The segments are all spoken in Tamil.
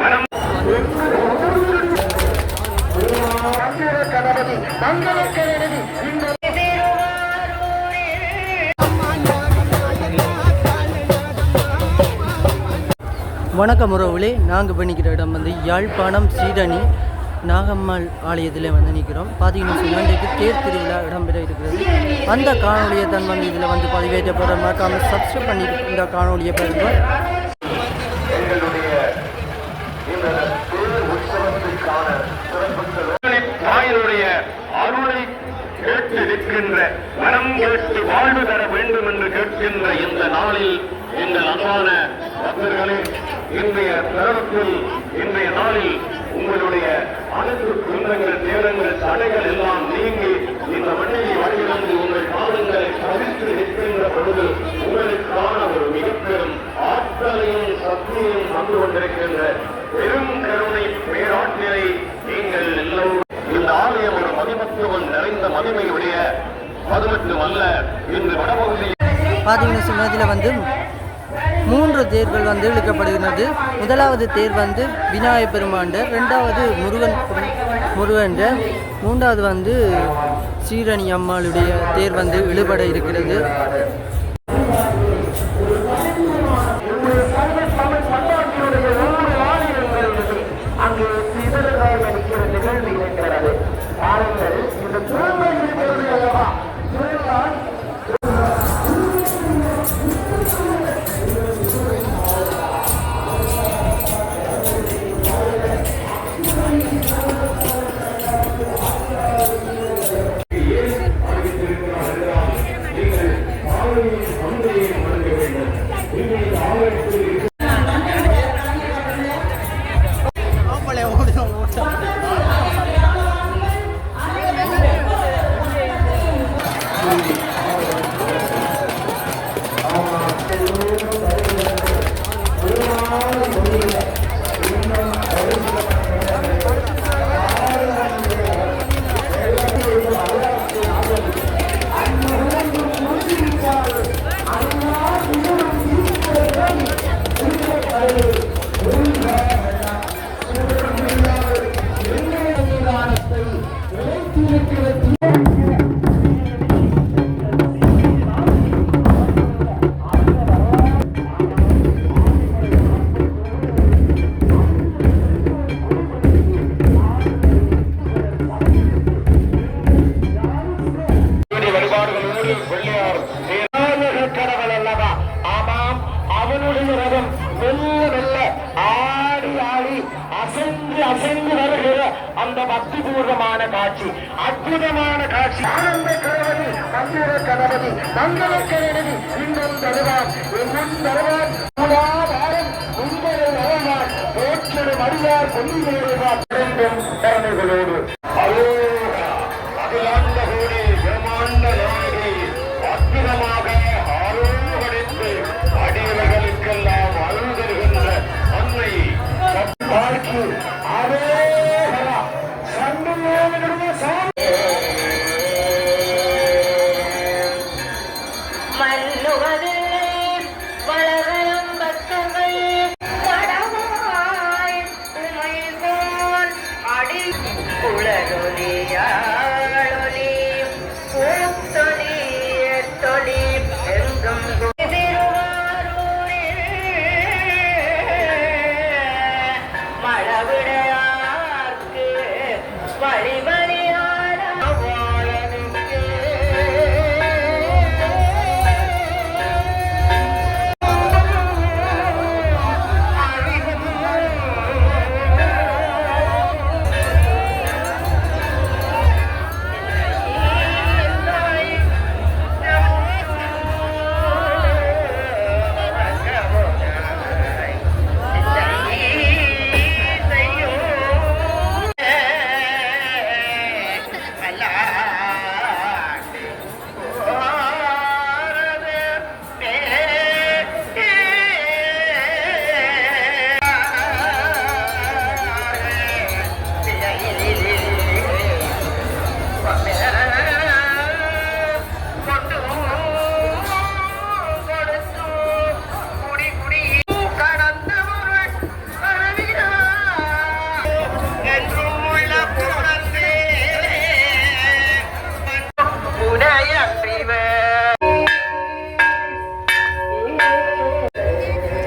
மனம் கணபதி மங்கள கணபதி இந்த வணக்கம் உறவுகளே. நாங்கள் பண்ணிக்கிற இடம் வந்து யாழ்ப்பாணம் சீரணி நாகம்மாள் ஆலயத்தில் வந்து நிற்கிறோம் பார்த்தீங்கன்னா சொன்னா இன்றைக்கு தேர் திருவிழா இடம்பெற இருக்கிறது. அந்த காணொலியை தன் வந்து இதில் வந்து பதிவேற்ற போகிற மறக்காமல் சப்ஸ்கிரைப் பண்ணி இந்த காணொலியை பாருங்க எங்களுடைய இந்த தேர் உற்சவத்திற்கான சிறப்புகள் தாயினுடைய அருளை கேட்கின்ற மனம் கேட்டு வாழ்வு தர வேண்டும் என்று கேட்கின்ற இந்த நாளில் எங்கள் அன்பான பக்தர்களே இன்றைய தருணத்தில் இன்றைய நாளில் உங்களுடைய அனைத்து துன்பங்கள் நேரங்கள் தடைகள் எல்லாம் நீங்கி இந்த மண்ணில் வழியிலிருந்து உங்கள் பாதங்களை தவிர்த்து நிற்கின்ற பொழுது உங்களுக்கான ஒரு மிகப்பெரும் ஆற்றலையும் சக்தியையும் வந்து கொண்டிருக்கின்ற பெரும் கருணை பேராற்றினை நீங்கள் எல்லோரும் மதிமத்துவம் நிறைந்த அல்ல இன்று வடபகுதியில் பார்த்தீங்கன்னா சொன்னதில் வந்து மூன்று தேர்கள் வந்து இழுக்கப்படுகிறது முதலாவது தேர் வந்து விநாயகப் பெருமாண்டர் ரெண்டாவது முருகன் முருகன்ற மூன்றாவது வந்து சீரணி அம்மாளுடைய தேர் வந்து இழுபட இருக்கிறது. கணபதி மங்கள கணபதி இன்னும் தருவான் இன்னும் உங்களை அடியார் திறமைகளோடு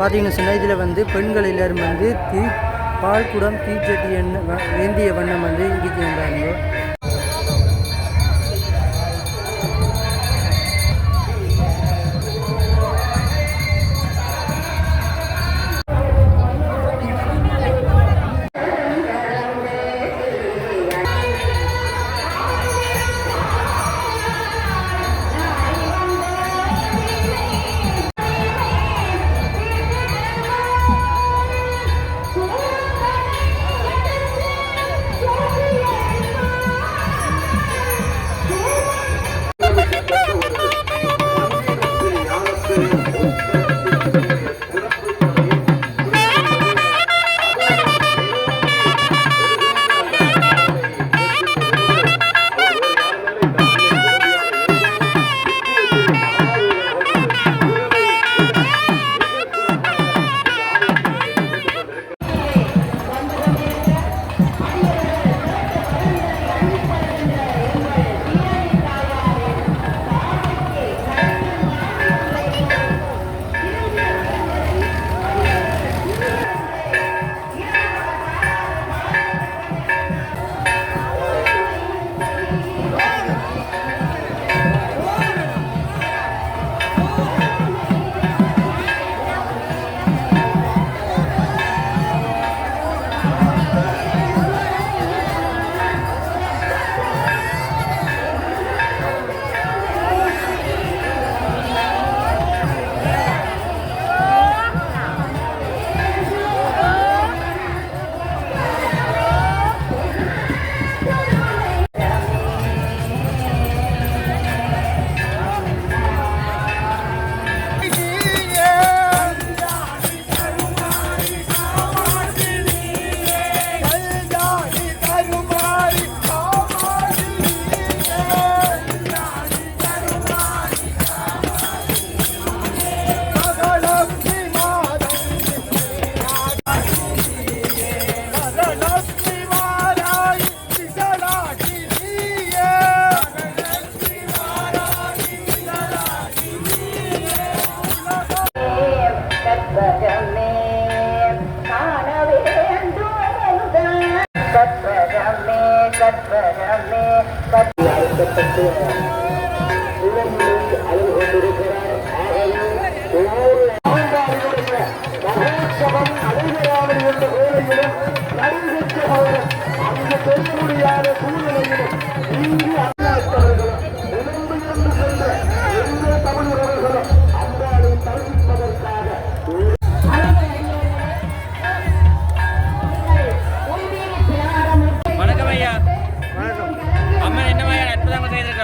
பார்த்தீங்கன்னு சொன்னால் இதில் வந்து பெண்கள் எல்லோரும் வந்து தீ பால்குடம் தீச்சட்டி எண்ணெய் ஏந்திய வண்ணம் வந்து இருக்கின்றாங்க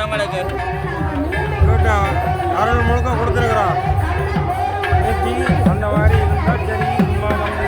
உங்களுக்கு அருள் முழுக்க கொடுத்துருக்குறோம் அந்த மாதிரி இருந்தால் சரி சும்மா வந்து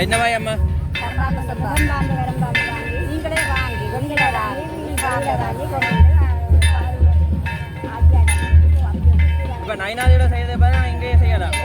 என்ன வாயம்மா இப்போ நைனாதியோட செய்யறதை பாருங்க இங்கேயே செய்யலாம்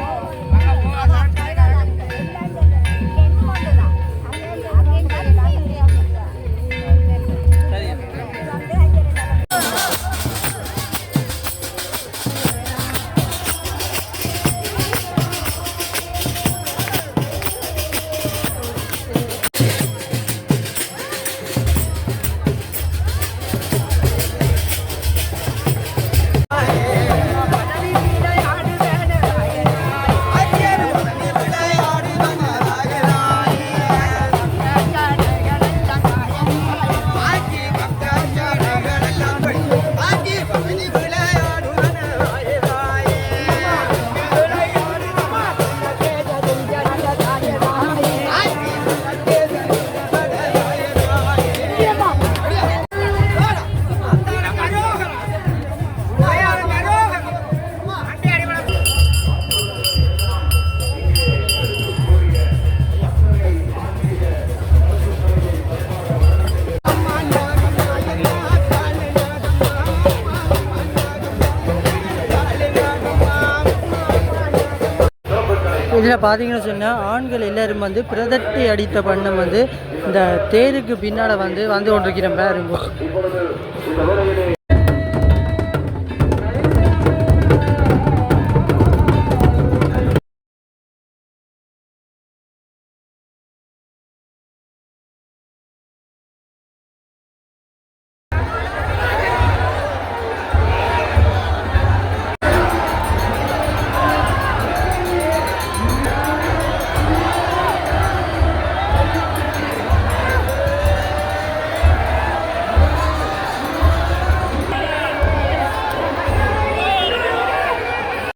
இதில் பார்த்தீங்கன்னு சொன்னால் ஆண்கள் எல்லாரும் வந்து பிரதட்டி அடித்த பண்ணம் வந்து இந்த தேருக்கு பின்னால் வந்து வந்து கொண்டிருக்கிற பாருங்க